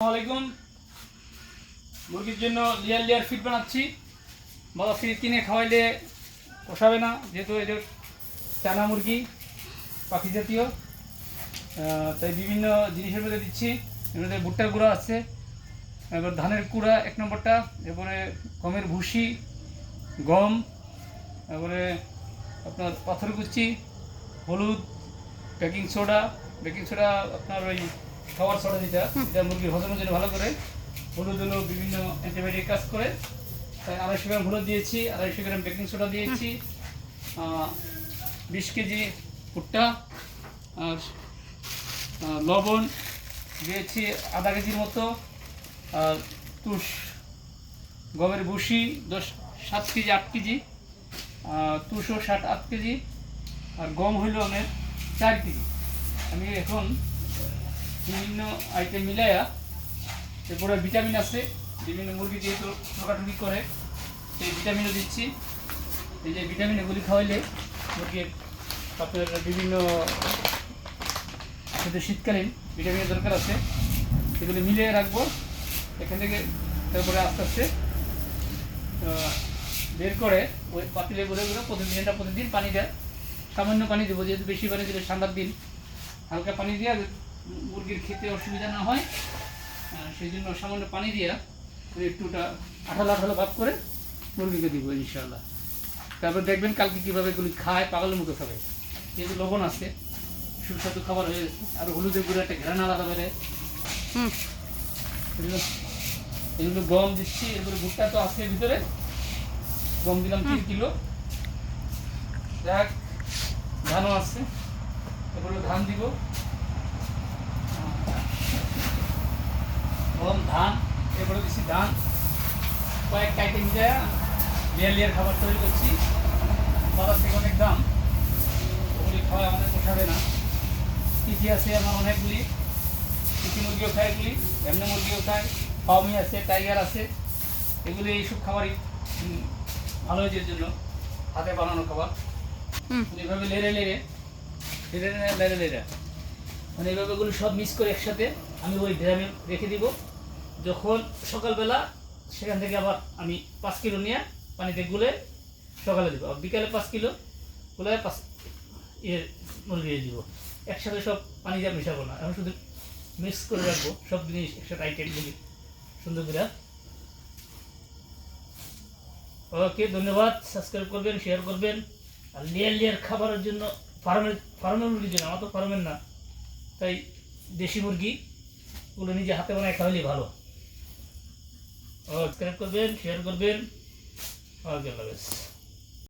আসসালামাইকুম মুরগির জন্য লেয়ার লেয়ার ফিড বানাচ্ছি। বাবা ফিড কিনে খাওয়াইলে পোষাবে না, যেহেতু এদের চানা মুরগি, পাখি জাতীয়। তাই বিভিন্ন জিনিসের মধ্যে দিচ্ছি। এর ভুট্টার গুঁড়া আছে। এবার ধানের কুড়া এক নম্বরটা, এরপরে গমের ভুসি, গম তারপরে আপনার পাথরকুচি হলুদ বেকিং সোডা বেকিং সোডা আপনার ওই খাবার সোডা যেটা এটা মুরগির হজমের জন্য ভালো করে। হলুদ হলো বিভিন্ন অ্যান্টিবায়োটিক কাজ করে। তাই আড়াইশো গ্রাম হলুদ দিয়েছি, আড়াইশো গ্রাম বেকিং সোডা দিয়েছি। বিশ কেজি ভুট্টা আর লবণ দিয়েছি আধা কেজির মতো। আর তুষ, গমের ভুসি দশ, সাত কেজি, আট কেজি। তুষও ষাট, আট কেজি। আর গম হইল আমার চার কেজি। আমি এখন বিভিন্ন আইটেম মিলাইয়া এরপরে ভিটামিন আছে, বিভিন্ন মুরগি যেহেতু ঠোকাঠুকি করে, সেই ভিটামিনও দিচ্ছি। এই যে ভিটামিন এগুলি খাওয়াইলে মুরগির আপনার বিভিন্ন সেটা শীতকালীন ভিটামিনের দরকার আছে, এগুলি মিলিয়ে রাখব। এখান থেকে তারপরে আস্তে আস্তে বের করে ওই পাতিলে বলে গুলো প্রতিদিন এটা প্রতিদিন পানি দেয়, সামান্য পানি দেবো, যেহেতু বেশি পানি দিলে ঠান্ডার দিন, হালকা পানি দিয়ে মুরগির খেতে অসুবিধা না হয়। সেই জন্য সামান্য পানি দিয়ে একটুটা আঠালো আঠালো ভাব করে মুরগিকে দিব ইনশাল্লাহ তারপর দেখবেন কালকে কীভাবে এগুলি খায় পাগলের মতো খাবে। যেহেতু লবণ আছে সুস্বাদু খাবার হয়ে আর হলুদের গুঁড়ো একটা ঘ্রাণ আলাদা বেড়ে। এগুলো গম দিচ্ছি এগুলো ভুট্টা তো আছে ভিতরে। গম দিলাম তিন কিলো। দেখ ধানও আছে। এগুলো ধান দিব। গম ধান এগুলো দিচ্ছি ধান। কয়েক আইটেম দেয়া লেয়ার লেয়ার খাবার তৈরি করছি। বাজার থেকে অনেক দাম। ওগুলি খাওয়া আমাদের পোষাবে না। কৃষি আছে আমার অনেকগুলি। কৃষি মুরগিও খায় এগুলি এমনি মুরগিও খায়। পাউমি আছে টাইগার আছে। এগুলি এইসব খাবারই ভালো হয়েছে জন্য। হাতে বানানো খাবার। হুম। এইভাবে লেড়ে লেড়ে লেড়ে লেড়ে লেড়ে লেড়ে। মানে এইভাবে এগুলো সব মিক্স করে একসাথে আমি ওই ড্রামে রেখে দিব। যখন সকালবেলা সেখান থেকে আবার আমি পাঁচ কিলো নিয়ে পানিতে গুলে সকালে দিব। বিকালে পাঁচ কিলো গুলে পাঁচ ইয়ে মুরগি দিব। একসাথে সব পানি দিয়ে মিশাবো না। এখন শুধু মিক্স করে রাখব, সব জিনিস একসাথে আইটেমগুলি সুন্দর করে। ওকে, ধন্যবাদ। সাবস্ক্রাইব করবেন শেয়ার করবেন। আর লেয়ার লেয়ার খাবারের জন্য ফার্মের ফার্মের মুরগির জন্য আমার তো ফার্মের না। তাই দেশি মুরগি ওগুলো নিজে হাতে বানায় খাওয়ালে ভালো। সাবস্ক্রাইব করবেন শেয়ার করবেন। ওকে আল্লাহ